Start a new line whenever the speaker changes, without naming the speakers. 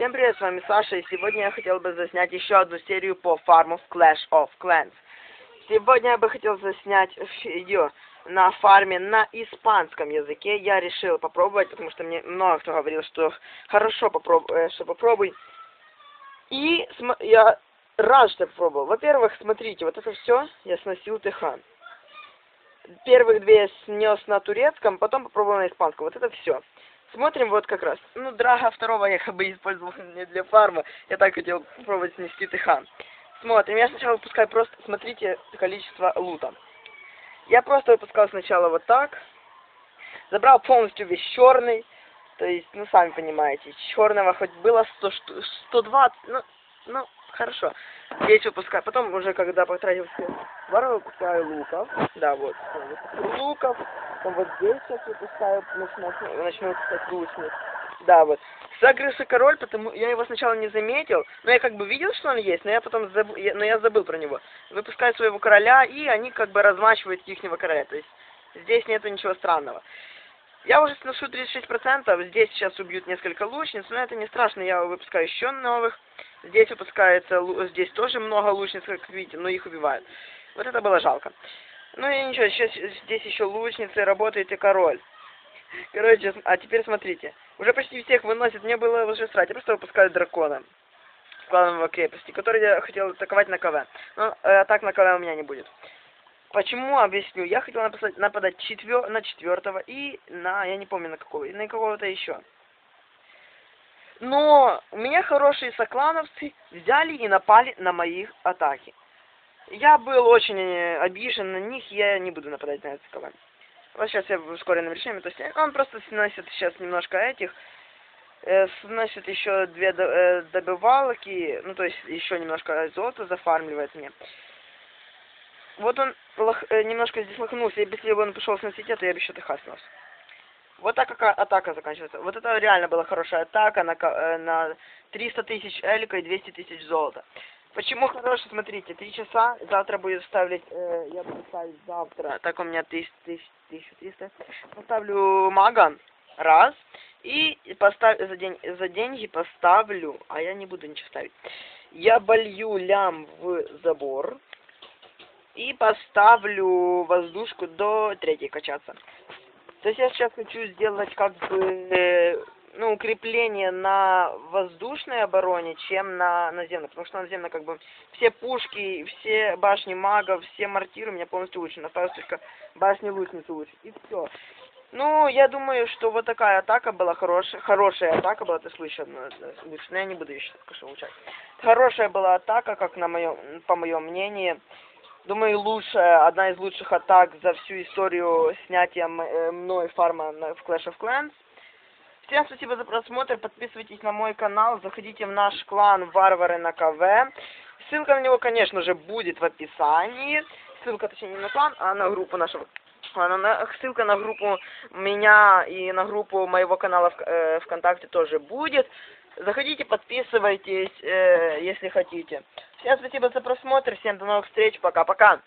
Всем привет, с вами Саша, и сегодня я хотел бы заснять еще одну серию по фарму в Clash of Clans. Сегодня я бы хотел заснять видео на фарме на испанском языке. Я решил попробовать, потому что мне много кто говорил, что хорошо попробуй, э, что попробуй. И я рад, что я попробовал. Во-первых, смотрите, вот это все я сносил ТХ. Первых две я снес на турецком, потом попробовал на испанском. Вот это все. Смотрим вот как раз. Ну, драга второго я как бы использовал не для фарма. Я так хотел попробовать снести ТХ. Смотрим. Я сначала выпускаю просто, смотрите, количество лута. Я просто выпускал сначала вот так. Забрал полностью весь черный. То есть, ну, сами понимаете, черного хоть было 100, 120, ну, ну, хорошо. Здесь выпускаю. Потом уже, когда потратил все воры, выпускаю луков. Да, вот. Луков. Потом вот здесь сейчас выпускаю, начну, начну выпускать лучник. Да, вот. Загрызший король, потому я его сначала не заметил, но я как бы видел, что он есть, но я потом забыл, я, но я забыл про него. Выпускаю своего короля, и они как бы размачивают ихнего короля. То есть здесь нету ничего странного. Я уже сношу 36%, здесь сейчас убьют несколько лучниц, но это не страшно, я выпускаю еще новых. Здесь выпускается, здесь тоже много лучниц, как видите, но их убивают. Вот это было жалко. Ну и ничего, сейчас здесь еще лучницы, работает и король. Короче, а теперь смотрите. Уже почти всех выносит, мне было уже срать. Я просто выпускаю дракона. Главного крепости, который я хотел атаковать на КВ. Но э, атак на КВ у меня не будет. Почему, объясню. Я хотел написать, нападать четвер... на четвертого и на, я не помню на какого, и на какого-то еще. Но у меня хорошие соклановцы взяли и напали на моих атаки. Я был очень э, обижен на них, я не буду нападать на КВ. Вот сейчас я в ускоренном режиме, то есть он просто сносит сейчас немножко этих, э, сносит еще две э, добывалки, ну то есть еще немножко золота зафармливает мне. Вот он лох, э, немножко здесь лохнулся, если бы он пришел сносить это, я бы еще ТХ снес. Вот так как атака заканчивается. Вот это реально была хорошая атака на, э, на 300 тысяч элька и 200 тысяч золота. Почему хороший? Смотрите, 3 часа, завтра будет ставить, э, я буду ставить завтра, так у меня 1300. Поставлю мага, раз, и постав, за, день, за деньги поставлю, а я не буду ничего ставить. Я болью лям в забор, и поставлю воздушку до третьей качаться. То есть я сейчас хочу сделать как бы укрепление на воздушной обороне, чем на наземной. Потому что наземно как бы все пушки, все башни магов, все мортиры у меня полностью улучшены. Осталось только башни лучницы улучшить. И все. Ну, я думаю, что вот такая атака была хорошая. Хорошая атака была, ты слышал, лучше. Но я не буду еще конечно, улучшать. Хорошая была атака, как на моем, по моему мнению. Думаю, лучшая, одна из лучших атак за всю историю снятия э, мной фарма в Clash of Clans. Всем спасибо за просмотр, подписывайтесь на мой канал, заходите в наш клан Варвары на КВ. Ссылка на него, конечно же, будет в описании. Ссылка, точнее, не на клан, а на группу нашего. Ссылка на группу меня и на группу моего канала в, э, ВКонтакте тоже будет. Заходите, подписывайтесь, э, если хотите. Всем спасибо за просмотр, всем до новых встреч, пока-пока.